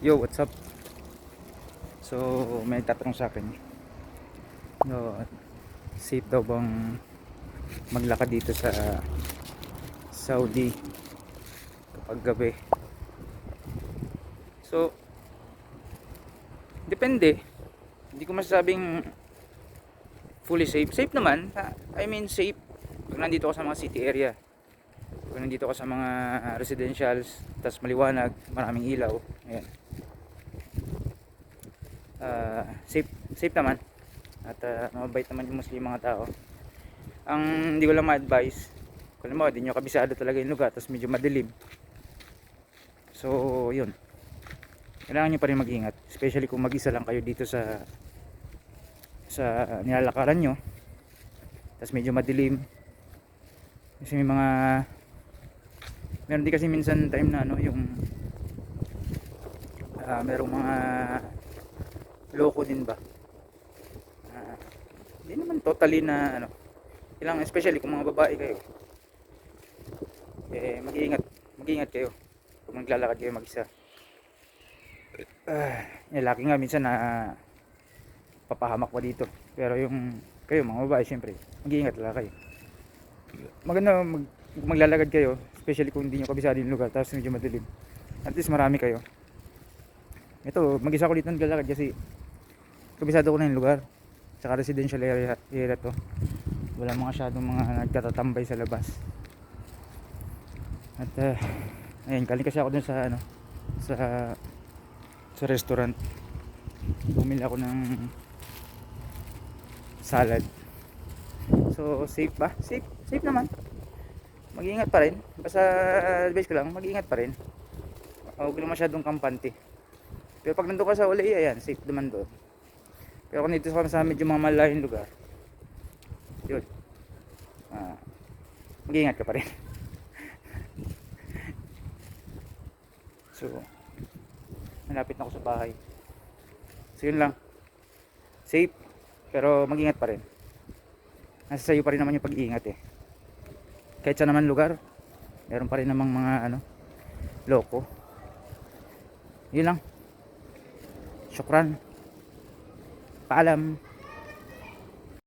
Yo, what's up? So, may tatanong sa akin. No, safe daw bang maglakad dito sa Saudi kapag gabi? So, depende. Hindi ko masasabing fully safe. Safe naman. I mean safe pag nandito ka sa mga city area. Pag nandito ka sa mga residentials, tas maliwanag, maraming ilaw. Ayan. Ah, safe safe naman. At ah, mabait naman yung Muslim mga tao. Ang hindi ko lang ma-advise, kung mo, di nyo kabisado talaga yung lugar, tapos medyo madilim. So, yun. Kailangan nyo pa rin mag-ingat. Especially kung mag-isa lang kayo dito sa sa nilalakaran nyo. Tapos medyo madilim. Kasi may mga meron din kasi minsan time na ano yung ah merong mga loko din ba? Ah, hindi naman totally na ano. Ilang especially kung mga babae kayo. Eh mag-iingat. Mag-iingat kayo. Kung maglalakad kayo mag-isa. Ah, yung laki nga minsan na papahamak pa dito. Pero yung kayo mga babae syempre mag-iingat talaga kayo. Maganda mag, maglalakad kayo especially kung hindi nyo kabisado yung lugar tapos medyo madilim. At least marami kayo. Ito mag-isa ko dito naglalakad kasi kabisado ko na yung lugar. Tsaka residential area, area to. Wala mga masyadong mga nagtatatambay sa labas. At uh, ayun kaling kasi ako dun sa ano sa sa restaurant. Bumili ako ng salad. So safe ba? safe safe naman. Mag-iingat pa rin. Basta advice ko lang mag-iingat pa rin. Huwag lang masyadong kampante. Pero pag nandun ka sa uli ayan safe naman doon pero kung dito sa medyo mga malayong lugar yun. Ah, mag-iingat ka pa rin. So malapit na ako sa bahay. So yun lang. Safe pero mag-ingat pa rin. Nasa sayo pa rin naman yung pag-iingat eh. Kahit sa naman lugar meron pa rin namang mga ano loko. Yun lang. Syukran paalam